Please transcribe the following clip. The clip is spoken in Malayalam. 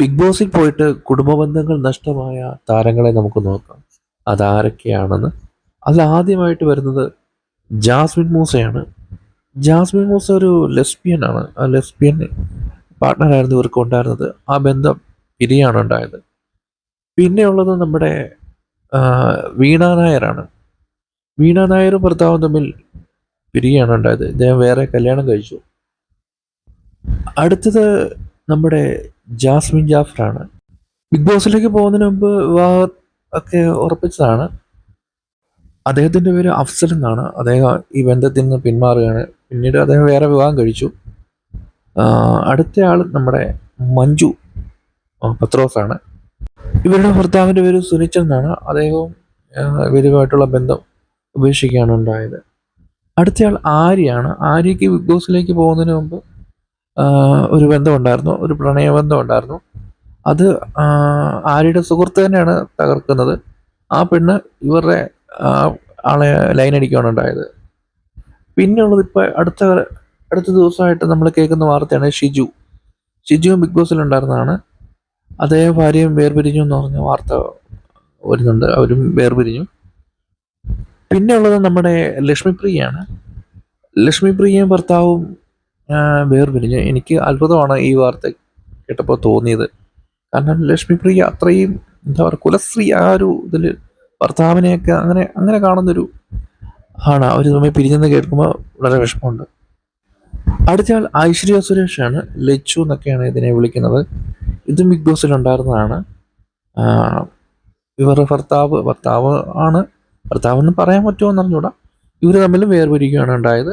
ബിഗ് ബോസിൽ പോയിട്ട് കുടുംബ ബന്ധങ്ങൾ നഷ്ടമായ താരങ്ങളെ നമുക്ക് നോക്കാം. അതാരൊക്കെയാണെന്ന്. അതിൽ ആദ്യമായിട്ട് വരുന്നത് ജാസ്മിൻ മൂസയാണ്. ജാസ്മിൻ മൂസ ഒരു ലെസ്ബിയൻ ആണ്. ആ ലെസ്ബിയൻ പാർട്ട്ണറായിരുന്നു ഇവർക്ക് ഉണ്ടായിരുന്നത്. ആ ബന്ധം പിരിയാണ് ഉണ്ടായത്. പിന്നെയുള്ളത് നമ്മുടെ വീണ നായരാണ്. വീണ നായരും ഭർത്താവും തമ്മിൽ പിരിയാണ് ഉണ്ടായത്. ഇദ്ദേഹം വേറെ കല്യാണം കഴിച്ചു. അടുത്തത് നമ്മുടെ ജാസ്മിൻ ജാഫറാണ്. ബിഗ് ബോസിലേക്ക് പോകുന്നതിന് മുമ്പ് വിവാഹം ഒക്കെ ഉറപ്പിച്ചതാണ്. അദ്ദേഹത്തിന്റെ പേര് അഫ്സൽ എന്നാണ്. അദ്ദേഹം ഈ ബന്ധത്തിൽ നിന്ന് പിന്മാറുകയാണ്. പിന്നീട് അദ്ദേഹം വേറെ വിവാഹം കഴിച്ചു. അടുത്ത ആൾ നമ്മുടെ മഞ്ജു പത്രോസാണ്. ഇവരുടെ ഭർത്താവിന്റെ പേര് സുനിച്ചൻ എന്നാണ്. അദ്ദേഹവും ഇവരുമായിട്ടുള്ള ബന്ധം ഉപേക്ഷിക്കുകയാണ് ഉണ്ടായത്. അടുത്തയാൾ ആര്യയാണ്. ആര്യയ്ക്ക് ബിഗ് ബോസിലേക്ക് പോകുന്നതിന് മുമ്പ് ഒരു ബന്ധമുണ്ടായിരുന്നു ഒരു പ്രണയബന്ധം ഉണ്ടായിരുന്നു അത് ആര്യയുടെ സുഹൃത്ത് തന്നെയാണ് തകർക്കുന്നത്. ആ പെണ്ണ് ഇവരുടെ ആളെ ലൈൻ അടിക്കുകയാണ് ഉണ്ടായത് പിന്നെയുള്ളത് ഇപ്പോൾ അടുത്ത അടുത്ത ദിവസമായിട്ട് നമ്മൾ കേൾക്കുന്ന വാർത്തയാണ് ഷിജു. ഷിജുവും ബിഗ് ബോസിൽ ഉണ്ടായിരുന്നതാണ് അദ്ദേഹം ഭാര്യയും വേർപിരിഞ്ഞു എന്ന് പറഞ്ഞ വാർത്ത വരുന്നുണ്ട് അവരും വേർപിരിഞ്ഞു. പിന്നെയുള്ളത് നമ്മുടെ ലക്ഷ്മിപ്രിയയാണ്. ലക്ഷ്മിപ്രിയയും ഭർത്താവും വേർപിരിഞ്ഞു. എനിക്ക് അത്ഭുതമാണ് ഈ വാർത്ത കേട്ടപ്പോൾ തോന്നിയത്. കാരണം ലക്ഷ്മിപ്രിയ അത്രയും എന്താ പറയുക കുലശ്രീ ആ ഒരു ഇതിൽ ഭർത്താവിനെയൊക്കെ അങ്ങനെ അങ്ങനെ കാണുന്നൊരു ആണ്. അവർ തമ്മിൽ പിരിഞ്ഞെന്ന് കേൾക്കുമ്പോൾ വളരെ വിഷമമുണ്ട്. അടുത്തയാൾ ഐശ്വര്യ സുരേഷാണ് ലച്ചു എന്നൊക്കെയാണ് ഇതിനെ വിളിക്കുന്നത്. ഇതും ബിഗ് ബോസിൽ ഉണ്ടായിരുന്നതാണ്. ഇവർ ഭർത്താവ് ഭർത്താവ് ആണ്. ഭർത്താവെന്ന് പറയാൻ പറ്റുമോ എന്ന് അറിഞ്ഞൂടാ ഇവർ തമ്മിൽ വേർപിരിക്കുകയാണ് ഉണ്ടായത്.